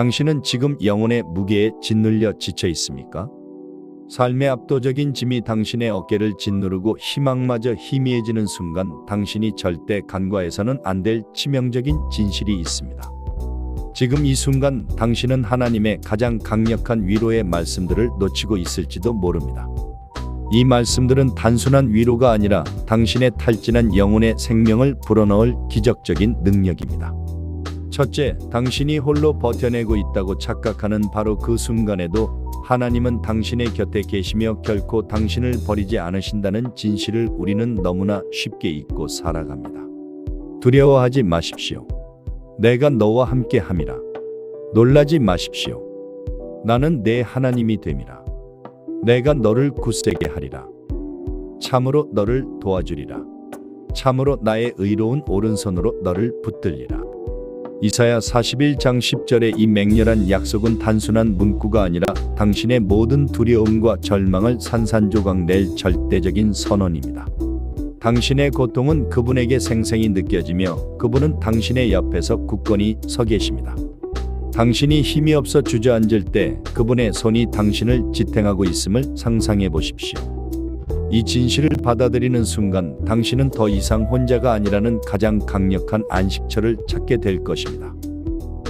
당신은 지금 영혼의 무게에 짓눌려 지쳐 있습니까? 삶의 압도적인 짐이 당신의 어깨를 짓누르고 희망마저 희미해지는 순간 당신이 절대 간과해서는 안 될 치명적인 진실이 있습니다. 지금 이 순간 당신은 하나님의 가장 강력한 위로의 말씀들을 놓치고 있을지도 모릅니다. 이 말씀들은 단순한 위로가 아니라 당신의 탈진한 영혼의 생명을 불어넣을 기적적인 능력입니다. 첫째, 당신이 홀로 버텨내고 있다고 착각하는 바로 그 순간에도 하나님은 당신의 곁에 계시며 결코 당신을 버리지 않으신다는 진실을 우리는 너무나 쉽게 잊고 살아갑니다. 두려워하지 마십시오. 내가 너와 함께 함이라. 놀라지 마십시오. 나는 내 하나님이 됨이라. 내가 너를 굳세게 하리라. 참으로 너를 도와주리라. 참으로 나의 의로운 오른손으로 너를 붙들리라. 이사야 41장 10절의 이 맹렬한 약속은 단순한 문구가 아니라 당신의 모든 두려움과 절망을 산산조각 낼 절대적인 선언입니다. 당신의 고통은 그분에게 생생히 느껴지며 그분은 당신의 옆에서 굳건히 서 계십니다. 당신이 힘이 없어 주저앉을 때 그분의 손이 당신을 지탱하고 있음을 상상해 보십시오. 이 진실을 받아들이는 순간 당신은 더 이상 혼자가 아니라는 가장 강력한 안식처를 찾게 될 것입니다.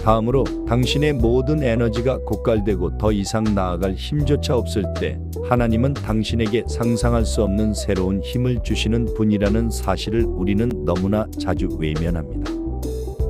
다음으로 당신의 모든 에너지가 고갈되고 더 이상 나아갈 힘조차 없을 때 하나님은 당신에게 상상할 수 없는 새로운 힘을 주시는 분이라는 사실을 우리는 너무나 자주 외면합니다.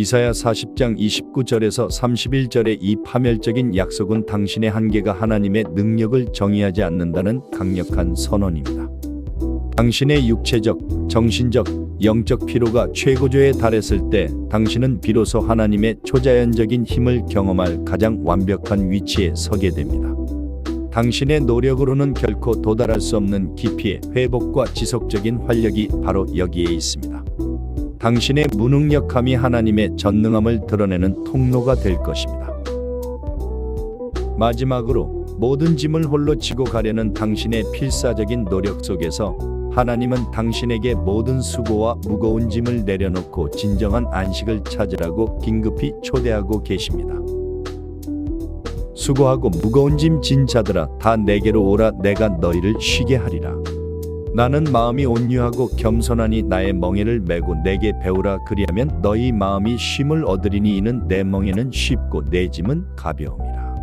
이사야 40장 29절에서 31절의 이 파멸적인 약속은 당신의 한계가 하나님의 능력을 정의하지 않는다는 강력한 선언입니다. 당신의 육체적, 정신적, 영적 피로가 최고조에 달했을 때 당신은 비로소 하나님의 초자연적인 힘을 경험할 가장 완벽한 위치에 서게 됩니다. 당신의 노력으로는 결코 도달할 수 없는 깊이의 회복과 지속적인 활력이 바로 여기에 있습니다. 당신의 무능력함이 하나님의 전능함을 드러내는 통로가 될 것입니다. 마지막으로 모든 짐을 홀로 지고 가려는 당신의 필사적인 노력 속에서 하나님은 당신에게 모든 수고와 무거운 짐을 내려놓고 진정한 안식을 찾으라고 긴급히 초대하고 계십니다. 수고하고 무거운 짐 진 자들아 다 내게로 오라 내가 너희를 쉬게 하리라. 나는 마음이 온유하고 겸손하니 나의 멍에를 메고 내게 배우라 그리하면 너희 마음이 쉼을 얻으리니 이는 내 멍에는 쉽고 내 짐은 가벼움이라.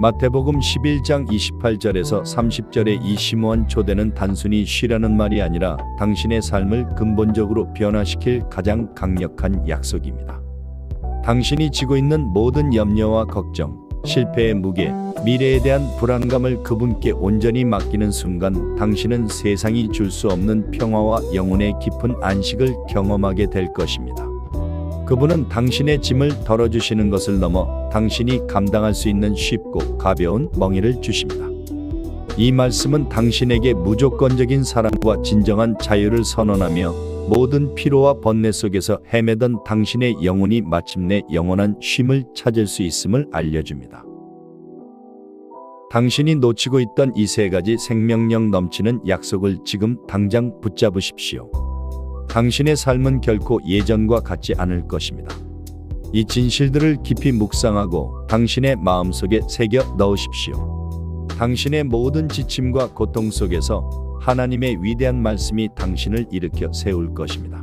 마태복음 11장 28절에서 30절의 이 심오한 초대는 단순히 쉬라는 말이 아니라 당신의 삶을 근본적으로 변화시킬 가장 강력한 약속입니다. 당신이 지고 있는 모든 염려와 걱정, 실패의 무게, 미래에 대한 불안감을 그분께 온전히 맡기는 순간 당신은 세상이 줄 수 없는 평화와 영혼의 깊은 안식을 경험하게 될 것입니다. 그분은 당신의 짐을 덜어주시는 것을 넘어 당신이 감당할 수 있는 쉽고 가벼운 멍에를 주십니다. 이 말씀은 당신에게 무조건적인 사랑과 진정한 자유를 선언하며 모든 피로와 번뇌 속에서 헤매던 당신의 영혼이 마침내 영원한 쉼을 찾을 수 있음을 알려줍니다. 당신이 놓치고 있던 이 세 가지 생명력 넘치는 약속을 지금 당장 붙잡으십시오. 당신의 삶은 결코 예전과 같지 않을 것입니다. 이 진실들을 깊이 묵상하고 당신의 마음속에 새겨 넣으십시오. 당신의 모든 지침과 고통 속에서 하나님의 위대한 말씀이 당신을 일으켜 세울 것입니다.